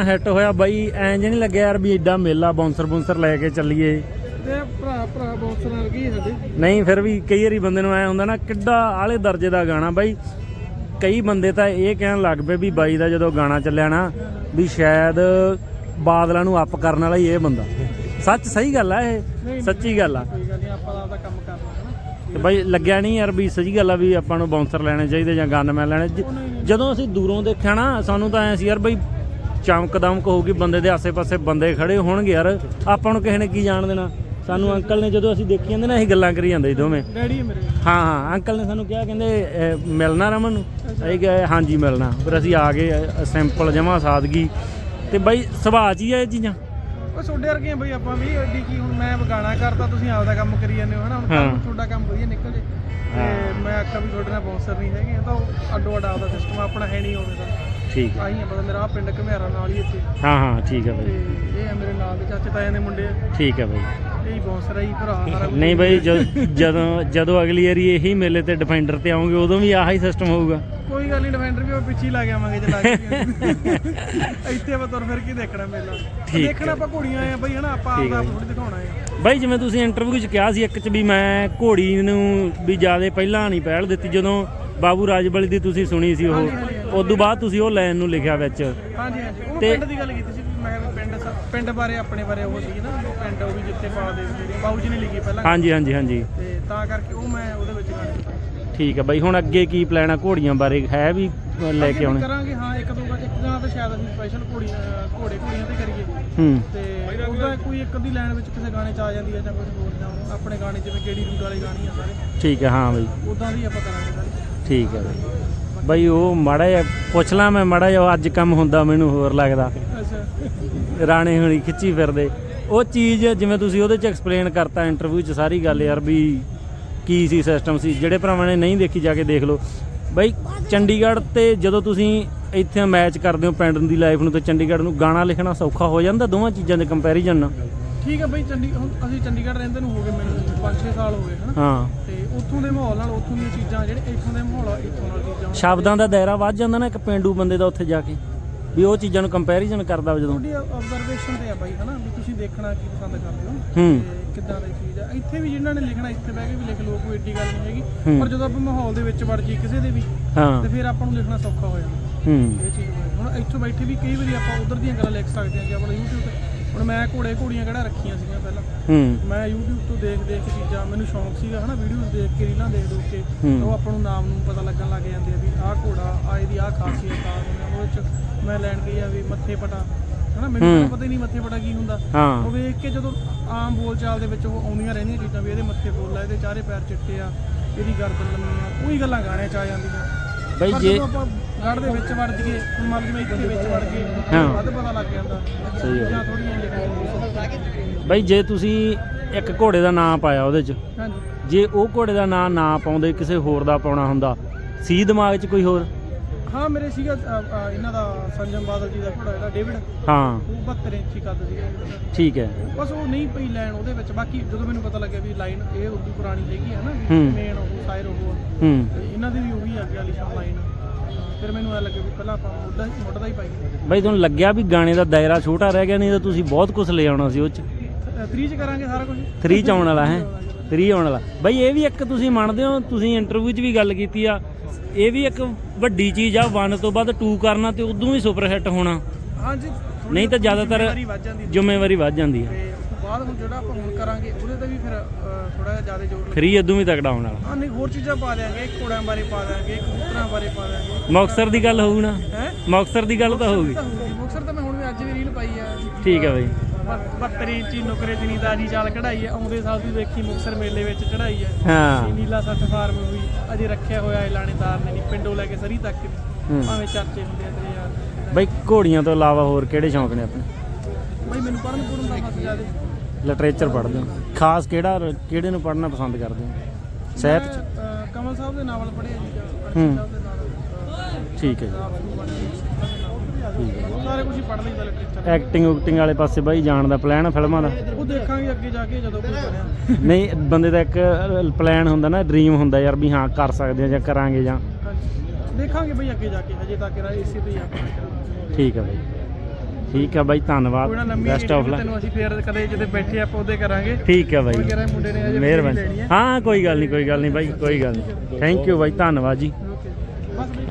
ਗਾਣਾ ਹਿੱਟ ਹੋਇਆ ਬਾਈ ਐਂ ਜੇ ਨਹੀਂ ਲੱਗਿਆ ਯਾਰ ਵੀ ਐਡਾ ਮੇਲਾ ਬੌਂਸਰ ਬੌਂਸਰ ਲੈ ਕੇ ਚੱਲੀਏ। ਤੇ ਭਰਾ ਭਰਾ ਬੌਂਸਰ ਵਰਗੀ ਸਾਡੇ? ਨਹੀਂ ਫਿਰ ਵੀ ਕਈ ਵਾਰੀ ਬੰਦੇ ਨੂੰ ਐ ਹੁੰਦਾ ਨਾ ਕਿੱਡਾ ਆਲੇ ਦਰਜੇ ਦਾ ਗਾਣਾ ਬਾਈ। ਕਈ ਬੰਦੇ ਤਾਂ ਇਹ ਕਹਿਣ ਲੱਗ ਪਏ ਵੀ ਬਾਈ ਦਾ ਜਦੋਂ ਗਾਣਾ ਚੱਲਿਆ ਨਾ ਵੀ ਸ਼ਾਇਦ ਬਾਦਲਾਂ ਨੂੰ ਅੱਪ ਕਰਨ ਵਾਲਾ ਹੀ ਇਹ ਬੰਦਾ। ਸੱਚ ਸਹੀ ਗੱਲ ਆ ਇਹ ਸੱਚੀ ਗੱਲ ਆ। ਤੇ ਬਾਈ ਲੱਗਿਆ ਨਹੀਂ ਯਾਰ ਵੀ ਸਹੀ ਗੱਲ ਆ ਵੀ ਆਪਾਂ ਨੂੰ ਬਾਉਂਸਰ ਲੈਣੇ ਚਾਹੀਦੇ ਜਾਂ ਗਨਮੈਨ ਲੈਣੇ। ਜਦੋਂ ਅਸੀਂ ਦੂਰੋਂ ਦੇਖਿਆ ਨਾ ਸਾਨੂੰ ਤਾਂ ਐ ਸੀ ਯਾਰ ਬਈ ਚਮਕ ਦਮਕ ਹੋਊਗੀ ਬੰਦੇ ਦੇ ਆਸੇ-ਪਾਸੇ ਬੰਦੇ ਖੜੇ ਹੋਣਗੇ ਯਾਰ। ਆਪਾਂ ਨੂੰ ਕਿਸੇ ਨੇ ਕੀ ਜਾਣ ਦੇਣਾ? ਸਾਨੂੰ ਅੰਕਲ ਨੇ ਜਦੋਂ ਅਸੀਂ ਦੇਖੀ ਜਾਂਦੇ ਨਾ ਅਸੀਂ ਗੱਲਾਂ ਕਰੀ ਜਾਂਦੇ ਸੀ ਦੋਵੇਂ। ਡੈਡੀ ਹੈ ਮੇਰੇ। ਹਾਂ ਹਾਂ ਅੰਕਲ ਨੇ ਸਾਨੂੰ ਕਿਹਾ ਕਹਿੰਦੇ ਅਹ, ਮਿਲਣਾ ਰਮਨ ਨੂੰ? ਅਸੀਂ ਗਏ ਹਾਂਜੀ ਮਿਲਣਾ। ਫਿਰ ਅਸੀਂ ਆ ਗਏ ਸਿੰਪਲ ਜਮਾ ਸਾਦਗੀ। ਤੇ ਬਾਈ ਸੁਭਾਅ 'ਚ ਹੀ ਆ ਇਹ ਚੀਜ਼ਾਂ? ਉਹ ਛੋਡੇ ਵਰਗੇ ਆ ਬਈ ਆਪਾਂ ਵੀ ਐਡੀ ਕੀ ਹੁਣ ਮੈਂ ਗਾਣਾ ਕਰਤਾ ਤੁਸੀਂ ਆਪਦਾ ਕੰਮ ਕਰੀ ਜਾਂਦੇ ਹੋ ਹਨਾ? ਹੁਣ ਹਾਂ। ਕੰਮ ਤੁਹਾਡਾ ਕੰਮ ਵਧੀਆ ਨਿਕਲ ਜੇ। ਤੇ ਮੈਂ ਆਖਿਆ ਵੀ ਤੁਹਾਡੇ ਨਾਲ ਬੌਂਸਰ ਨਹੀਂ ਹੈਗੇ ਇਹ ਤਾਂ ਅੱਡੋ ਅੱਡ ਆਪਦਾ ਸਿਸਟਮ ਆਪਣਾ ਹੈ ਨਹੀਂ ਹੋਵੇ ਤਾਂ ਠੀਕ ਹੈ। ਆਹੀ ਆ ਪਤਾ ਮੇਰਾ ਆਹ ਪਿੰਡ ਘਮਿਆਰਾ ਨਾਲ ਹੀ ਇੱਥੇ। ਹਾਂ ਹਾਂ ਠੀਕ ਹੈ ਤੇ ਬਾਈ। ਇਹ ਆ ਮੇਰੇ ਨਾਲ ਦੇ ਚਾਚੇ ਤਾਇਆਂ ਦੇ ਮੁੰਡੇ। ਆ। ਠੀਕ ਹੈ ਬਾਈ। ਇਹ ਹੀ ਬੌਂਸਰ ਆ ਜੀ ਭਰਾ ਸਾਰਾ ਕੁਛ। ਨਹੀਂ ਬਾਈ ਜਦ- ਜਦੋਂ ਜਦੋਂ ਅਗਲੀ ਵਾਰੀ ਇਹੀ ਮੇਲੇ ਤੇ ਡਿਫੈਂਡਰ ਤੇ ਆਉਂਗੇ ਉਦੋਂ ਵੀ ਆਹੀ ਸਿਸਟਮ ਹੋਊਗਾ। ਕੋਈ ਗੱਲ ਨਹੀਂ ਡਿਫੈਂਡਰ ਵੀ ਆਪਾਂ ਪਿੱਛੇ ਹੀ ਲਾ ਕੇ ਆਵਾਂਗੇ ਜੇ ਲੱਗ ਗਏ ਇੱਥੇ ਆਪਾਂ ਤੁਰ ਫਿਰ ਕੀ ਦੇਖਣਾ ਮੇਲਾ। ਠੀਕ ਦੇਖਣਾ ਆਪਾਂ ਘੋੜੀਆਂ ਆ ਬਈ ਹਨਾ ਆਪਾਂ ਹੈ ਥੋੜੀ ਦਿਖਾਉਣਾ ਹੈ ਬਾਈ ਜਿਵੇਂ ਤੁਸੀਂ ਇੰਟਰਵਿਊ 'ਚ ਕਿਹਾ ਸੀ ਇੱਕ 'ਚ ਵੀ ਮੈਂ ਘੋੜੀ ਨੂੰ ਵੀ ਜ਼ਿਆਦਾ ਪਹਿਲਾਂ ਨਹੀਂ ਪਹਿਲ ਦਿੱਤੀ ਜਦੋਂ ਬਾਬੂ ਰਾਜਬਲੀ ਦੀ ਤੁਸੀਂ ਸੁਣੀ ਸੀ ਉਹ। ਉਸ ਤੋਂ ਬਾਅਦ ਤੁਸੀਂ ਉਹ ਲਾਈਨ ਨੂੰ ਲਿਖਿਆ ਵਿੱਚ। ਹਾਂਜੀ ਹਾਂਜੀ। ਉਹ ਤੇ- ਪਿੰਡ ਦੀ ਗੱਲ ਕੀਤੀ ਸੀ ਵੀ ਮੈਂ ਵੀ ਪਿੰਡ ਸ- ਪਿੰਡ ਬਾਰੇ ਆਪਣੇ ਬਾਰੇ ਉਹ ਸੀ ਨਾ ਵੀ ਪਿੰਡ ਉਹ ਵੀ ਜਿੱਥੇ ਪਾ ਦੇ ਮੇਰੀ ਬਾਬੂ ਜੀ ਨੇ ਲਿਖੀ ਪਹਿਲਾਂ। ਹਾਂਜੀ ਹਾਂਜੀ ਹਾਂਜੀ। ਤੇ ਤਾਂ ਕਰਕੇ ਉਹ ਮੈਂ ਉਹਦੇ ਵਿੱਚ ਗਾਣੇ ਪਾਏ। ਠੀਕ ਹੈ ਬਾਈ ਹੁਣ ਅੱਗੇ ਕੀ ਪਲਾਨ ਆ? ਘੋੜੀਆਂ ਬਾਰੇ ਹੈ ਵੀ ਅ, ਲੈ ਅੱਗੇ ਕੇ ਵੀ ਆਉਣੇ? ਕਰਾਂਗੇ ਹਾਂ ਇੱਕ ਦੋ ਇੱਕ ਗਾਣਾ ਤਾਂ ਸ਼ਾਇਦ ਅਸੀਂ ਸਪੈਸ਼ਲ ਘੋੜੀਆਂ ਘੋੜੇ ਘੋੜੀਆਂ ਤੇ ਕਰੀਏ। ਹੂੰ। ਤੇ ਉਹਦਾ ਕੋਈ ਇੱਕ ਅੱਧੀ ਲਾਈਨ ਵਿੱਚ ਕਿਸੇ ਗਾਣੇ 'ਚ ਆ ਜਾਂਦੀ ਹੈ ਜਾਂ ਕੁਝ ਹੋਰ ਜਾਂ ਆਪਣੇ ਗਾਣੇ ਜਿਵੇਂ ਕਿਹੜੀ ਰੂਟ ਵਾਲੇ ਗਾਣੇ ਆ ਸਾਰੇ। ਠੀਕ ਹੈ ਹਾਂ ਬਾਈ। ਉਦਾਂ ਦੀ ਆਪਾਂ ਕਰਾਂਗੇ ਸਾਰੇ ਠੀਕ ਹੈ ਬਾਈ। ਬਾਈ ਉਹ ਮਾੜਾ ਜਿਹਾ ਪੁੱਛ ਲਾਂ ਮੈਂ ਮਾੜਾ ਜਿਹਾ ਅੱਜ ਕੰਮ ਹੁੰਦਾ ਮੈਨੂੰ ਹੋਰ ਲੱਗਦਾ। ਰਾਣੇ ਹੁਣੀ ਖਿੱਚੀ ਫਿਰਦੇ। ਉਹ ਚੀਜ਼ ਜਿਵੇਂ ਤੁਸੀਂ ਉਹਦੇ ਚ ਐਕਸਪਲੇਨ ਕਰਤਾ ਇੰਟਰਵਿਊ ਚ ਸਾਰੀ ਗੱਲ ਯਾਰ ਵੀ ਕੀ ਸੀ ਸਿਸਟਮ ਸੀ ਜਿਹੜੇ ਭਰਾਵਾਂ ਨੇ ਨਹੀਂ ਦੇਖੀ ਜਾ ਕੇ ਦੇਖ ਲਓ। ਬਈ ਚੰਡੀਗੜ੍ਹ ਤੇ ਜਦੋਂ ਤੁਸੀਂ ਇੱਥੇ ਮੈਚ ਕਰਦੇ ਹੋ ਪਿੰਡ ਦੀ ਲਾਈਫ ਨੂੰ ਤੇ ਚੰਡੀਗੜ੍ਹ ਨੂੰ ਗਾਣਾ ਲਿਖਣਾ ਸੌਖਾ ਹੋ ਜਾਂਦਾ ਦੋਵਾਂ ਚੀਜ਼ਾਂ ਦੇ ਕੰਪੈਰੀਜ਼ਨ ਨਾਲ? ਠੀਕ ਹੈ ਬਈ ਚੰਡੀ ਹੁਣ ਅਸੀਂ ਚੰਡੀਗੜ੍ਹ ਰਹਿੰਦੇ ਨੂੰ ਹੋ ਗਏ ਮੈਨੂੰ 5-6 ਸਾਲ ਹੋ ਗਏ ਹਨਾ? ਹਾਂ। ਤੇ ਉੱਥੋਂ ਦੇ ਮਾਹੌਲ ਨਾਲ ਉੱਥੋਂ ਦੀਆਂ ਚੀਜ਼ਾਂ ਜਿਹੜੇ ਇੱਥੋਂ ਦੇ ਮਾਹੌਲ ਆ ਇੱਥੋਂ ਨਾਲ ਚੀਜ਼ਾਂ ਸ਼ਬਦਾਂ ਦਾ ਦਾਇਰਾ ਵੱਧ ਜਾਂਦਾ ਨਾ ਇੱਕ ਪਿੰਡੂ ਬੰਦੇ ਦਾ ਉੱਥੇ ਜਾ ਕੇ ਵੀ ਉਹ ਚੀਜ਼ਾਂ ਨੂੰ ਕੰਪੈਰੀਜ਼ਨ ਕਰਦਾ ਵਾ ਜਦੋਂ। ਤੁਹਾਡੀ ਆਬਜ਼ਰਵੇਸ਼ਨ ਤੇ ਆ ਬਾਈ ਹਨਾ? ਵੀ ਤੁਸੀਂ ਦੇਖਣਾ ਕੀ ਪਸੰਦ ਕਰਦੇ ਹੋ ਹੂੰ। ਤੇ ਕਿੱਦਾਂ ਦੀ ਚੀਜ਼ ਆ। ਇੱਥੇ ਵੀ ਜਿਨ੍ਹਾਂ ਨੇ ਲਿਖਣਾ ਇੱਥੇ ਬਹਿ ਕੇ ਵੀ ਲਿਖ ਲੋ ਕੋਈ ਏਡੀ ਗੱਲ ਨਹੀਂ ਹੈਗੀ। ਪਰ ਜਦੋਂ ਆਪਾਂ ਮਾਹੌਲ ਦੇ ਵਿੱਚ ਵੜ ਜੀ ਕਿਸੇ ਦੇ ਵੀ ਹਾਂ। ਤੇ ਫਿਰ ਆਪਾਂ ਨੂੰ ਲਿਖਣਾ ਸੌਖਾ ਹੋ ਜਾਂਦਾ। ਹੂੰ। ਇਹ ਚੀਜ਼ ਹੋਈ ਹੁਣ ਇੱਥੋਂ ਬੈਠੇ ਵੀ ਕਈ ਵਾਰੀ ਆਪਾਂ ਉਧਰ ਦੀਆਂ ਗੱਲਾਂ ਲਿਖ ਸਕਦੇ ਹਾਂ ਜੇ ਆਪਣਾ YouTube ਤੇ। ਹੁਣ ਮੈਂ ਘੋੜੇ ਘੋੜੀਆਂ ਕਿਹੜਾ ਰੱਖੀਆਂ ਸੀਗੀਆਂ ਪਹਿਲਾਂ। ਹੂੰ। ਮੈਂ YouTube ਤੋਂ ਦੇਖ ਦੇਖ ਕੇ ਚੀਜ਼ਾਂ ਮੈਨੂੰ ਸ਼ੌਂਕ ਸੀਗਾ ਹਨਾ ਵੀਡੀਓਜ਼ ਦੇਖ ਕੇ ਰੀਲਾਂ ਦੇਖ ਦੇਖ ਕੇ। ਉਹ ਆਪਾਂ ਨੂੰ ਨਾਮ ਨੂੰ ਪਤਾ ਲੱਗਣ ਲੱਗ ਜਾਂਦੇ ਆ ਵੀ ਆਹ ਘੋੜਾ ਆ ਇਹਦੀ ਆਹ ਖਾਸੀਅਤ ਆ ਉਹਦੇ ਵਿੱਚ ਮੈਂ ਲੈਣ ਗਈ ਆ ਵੀ ਮੱਥੇ ਪਟਾ। ਹਨਾ ਮੈਨੂੰ ਪਤਾ ਹੀ ਨਹੀਂ ਮੱਥੇ ਪਟਾ ਕੀ ਹੁੰਦਾ। ਉਹ ਵੇਖ ਕੇ ਜਦੋਂ ਆਮ ਬੋਲਚਾਲ ਦੇ ਵਿੱਚ ਉਹ ਆਉਂਦੀਆਂ ਰਹਿੰਦੀਆਂ ਚੀਜ਼ਾਂ ਵੀ ਇਹਦੇ ਮੱਥੇ ਫੁੱਲ ਆ ਇਹਦੇ ਚਾਰੇ ਪੈਰ ਚਿੱਟੇ ਆ ਇਹਦੀ ਗਰਦਨ ਲੰਮੀ ਆ ਉਹੀ ਗੱਲਾਂ ਗਾਣੇ ਚ ਆ ਜਾਂਦੀਆਂ। ਬਈ ਜੇ ਜਦੋਂ ਆਪਾਂ ਗੜ ਦੇ ਵਿੱਚ ਵੜ ਜੀਏ ਹੁਣ ਮੰਨ ਜਿਵੇਂ ਇੱਥੇ ਵਿੱਚ ਵੜ ਗਏ ਹਾਂ। ਵੱਧ ਪਤਾ ਲੱਗ ਜਾਂਦਾ ਸਹੀ ਗੱਲ। ਜਾਂ ਥੋੜੀਆਂ ਲਿਖੀਆਂ ਬਈ ਜੇ ਤੁਸੀਂ ਇੱਕ ਘੋੜੇ ਦਾ ਨਾਂ ਪਾਇਆ ਉਹਦੇ ਚ ਹਾਂਜੀ ਜੇ ਉਹ ਘੋੜੇ ਦਾ ਨਾਂ ਨਾ ਪਾਉਂਦੇ ਕਿਸੇ ਹੋਰ ਦਾ ਪਾਉਣਾ ਹੁੰਦਾ ਸੀ ਦਿਮਾਗ 'ਚ ਕੋਈ ਹੋਰ ਹਾਂ ਮੇਰੇ ਸੀਗਾ ਅ, ਅ, ਇਹਨਾਂ ਦਾ ਸੰਜਮ ਬਾਦਲ ਜੀ ਦਾ ਘੋੜਾ ਜਿਹੜਾ ਡੇਵਿਡ। ਹਾਂ। ਉਹ 72 ਇੰਚੀ ਕੱਦ ਸੀਗਾ ਇਹਦਾ। ਠੀਕ ਹੈ। ਬਸ ਉਹ ਨਹੀਂ ਪਈ ਲਾਈਨ ਉਹਦੇ ਵਿੱਚ। ਬਾਕੀ ਜਦੋਂ ਮੈਨੂੰ ਪਤਾ ਲੱਗਿਆ ਵੀ ਲਾਈਨ ਇਹ ਉਦੋਂ ਪੁਰਾਣੀ ਹੈਗੀ ਹੈ ਨਾ ਹੂੰ। ਮੇਨ ਉਹ ਸਾਇਰ ਉਹ। ਆ। ਹੂੰ। ਤੇ ਇਹਨਾਂ ਦੀ ਵੀ ਉਹੀ ਅੱਗੇ ਵਾਲੀ ਸ਼ਾਮ ਲਾਈਨ। ਫਿਰ ਮੈਨੂੰ ਐ ਲੱਗਿਆ ਵੀ ਪਹਿਲਾਂ ਆਪਾਂ ਮੁੱਢਾ ਹੀ ਮੁੱਢ ਹੀ ਪਾਈ ਬਈ ਤੁਹਾਨੂੰ ਲੱਗਿਆ ਵੀ ਗਾਣੇ ਦਾ ਦਾਇਰਾ ਛੋਟਾ ਰਹਿ ਗਿਆ ਨਹੀਂ ਤਾਂ ਤੁਸੀਂ ਬਹੁਤ ਕੁਝ ਲੈ ਆਉਣਾ ਸੀ ਉਹ 'ਚ। 3 ਚ ਕਰਾਂਗੇ ਸਾਰਾ ਕੁਝ 3 ਚ ਆਉਣ ਵਾਲਾ ਹੈ। 3 ਆਉਣ ਵਾਲਾ। ਬਈ ਇਹ ਵੀ ਇੱਕ ਤੁਸੀਂ ਮੰਨਦੇ ਹੋ ਤੁਸੀਂ ਇੰਟਰਵਿਊ 'ਚ ਵੀ ਗੱਲ ਕੀਤੀ ਆ ਇਹ ਵੀ ਇੱਕ ਵੱਡੀ ਚੀਜ਼ ਆ 1 ਤੋਂ ਬਾਅਦ 2 ਕਰਨਾ ਤੇ ਉਦੋਂ ਹੀ ਸੁਪਰ ਹਿੱਟ ਹੋਣਾ। ਹਾਂਜੀ ਨਹੀਂ ਤਾਂ ਜ਼ਿਆਦਾਤਰ ਜ਼ਿੰਮੇਵਾਰੀ ਵੱਧ ਜਾਂਦੀ ਤੋਂ ਬਾਅਦ ਹੁਣ ਜਿਹੜਾ ਆਪਾਂ ਹੁਣ ਕਰਾਂਗੇ ਉਹਦੇ ਤੇ ਵੀ ਫਿਰ ਥੋੜਾ ਜਿਹਾ ਜ਼ਿਆਦਾ ਜ਼ੋਰ 3 ਉਦੋਂ ਵੀ ਤਕੜਾ ਹੋਣ ਵਾਲਾ। ਹਾਂ ਨਹੀਂ ਹੋਰ ਚੀਜ਼ਾਂ ਪਾ ਦਿਆਂਗੇ ਘੋੜਿਆਂ ਬਾਰੇ ਪਾ ਦਿਆਂਗੇ ਕਬੂਤਰਾਂ ਬਾਰੇ ਪਾ ਦੀ ਗੱਲ ਹੋਊ ਨਾ। ਹੈ? ਮੁਕਤਸਰ ਦੀ ਗੱਲ ਤਾਂ ਹੋਊਗੀ। ਮੁਕਸਰ ਤਾਂ ਮੈਂ ਹੁਣ ਵੀ ਅੱਜ ਵੀ ਰੀਲ ਪਾਈ ਆ। ਠੀਕ ਹੈ ਬਈ। 72 ਇੰਚੀ ਨੁਕਰੇ ਦੀ ਨੀਦਾਜੀ ਚਾਲ ਕਢਾਈ ਹੈ। ਆਉਂਦੇ ਸਾਲ ਦੀ ਵੇਖੀ ਮੁਕਸਰ ਮੇਲੇ ਵਿੱਚ ਚੜਾਈ ਹੈ। ਹਾਂ। ਨੀਲਾ ਸੱਟ ਫਾਰਮ ਵੀ ਅਜੇ ਰੱਖਿਆ ਹੋਇਆ ਹੈ ਲਾਣੇਦਾਰ ਨੇ ਨਹੀਂ। ਪਿੰਡੋਂ ਲੈ ਕੇ ਸਰੀ ਤੱਕ। ਭਾਵੇਂ ਚਰਚੇ ਹੁੰਦੇ ਆ ਤੇਰੇ ਯਾਰ। ਬਈ ਘੋੜੀਆਂ ਤੋਂ ਇਲਾਵਾ ਹੋਰ ਕਿਹੜੇ ਸ਼ੌਂਕ ਨੇ ਆਪਣੇ? ਬਈ ਮੈਨੂੰ ਪੜਨ ਪੜਨ ਦਾ ਬਸ ਜ਼ਿਆਦੇ। ਲਿਟਰੇਚਰ ਪੜ੍ਹਦੇ ਹੋ। ਖਾਸ ਕਿਹੜਾ ਕਿਹੜੇ ਨੂੰ ਪੜ੍ਹਨਾ ਪਸੰਦ ਕਰਦੇ ਹੋ? ਸਾਹਿਤ ਚ? ਕਮਲ ਸਾਹਿਬ ਦੇ ਨਾਵਲ ਪੜ੍ਹੇ ਜੀ ਸਾਹਿਬ ਦੇ ਨਾਵਲ। ਠੀਕ ਹੈ ਜੀ। ਸਾਰੇ ਕੁਝ ਹੀ ਪੜ੍ਹ ਲਈਦਾ ਲਿਟਰੇਚਰ ਐਕਟਿੰਗ ਉਕਟਿੰਗ ਵਾਲੇ ਪਾਸੇ ਬਾਈ ਜਾਣ ਦਾ ਪਲਾਨ ਆ ਫਿਲਮਾਂ ਦਾ। ਉਹ ਦੇਖਾਂਗੇ ਅੱਗੇ ਜਾ ਕੇ ਜਦੋਂ ਕੁਝ ਬਣਿਆ। ਨਹੀਂ ਬੰਦੇ ਦਾ ਇੱਕ ਪਲਾਨ ਹੁੰਦਾ ਨਾ ਡ੍ਰੀਮ ਹੁੰਦਾ ਯਾਰ ਵੀ ਹਾਂ ਕਰ ਸਕਦੇ ਆ ਜਾਂ ਕਰਾਂਗੇ ਜਾਂ। ਹਾਂਜੀ। ਦੇਖਾਂਗੇ ਬਈ ਅੱਗੇ ਜਾ ਕੇ ਹਜੇ ਤੱਕ ਇਹਦਾ ਇਸੇ ਤੇ ਹੀ ਆਪਾਂ ਠੀਕ ਹੈ ਬਾਈ। ਠੀਕ ਆ ਬਾਈ ਧੰਨਵਾਦ। ਕੋਈ ਨਾ ਲੰਮੀ ਬੈਸਟ ਆਫ ਲੱਕ ਤੈਨੂੰ ਅਸੀਂ ਫੇਰ ਕਦੇ ਜਦੋਂ ਬੈਠੇ ਆਪਾਂ ਉਹਦੇ ਕਰਾਂਗੇ। ਠੀਕ ਕੋਈ ਬਾਈ। ਮੁੰਡੇ ਨੇ ਅਜੇ ਮਿਹਰਬਾਨੀ। ਹੈ ਹਾਂ ਕੋਈ ਗੱਲ ਨਹੀਂ ਕੋਈ ਗੱਲ ਨਹੀਂ ਬਾਈ ਕੋਈ ਗੱਲ ਨਹੀਂ। ਥੈਂਕ ਯੂ ਬਾਈ ਧੰਨਵਾਦ ਜੀ। ਓਕੇ ਬਸ ਬਈ।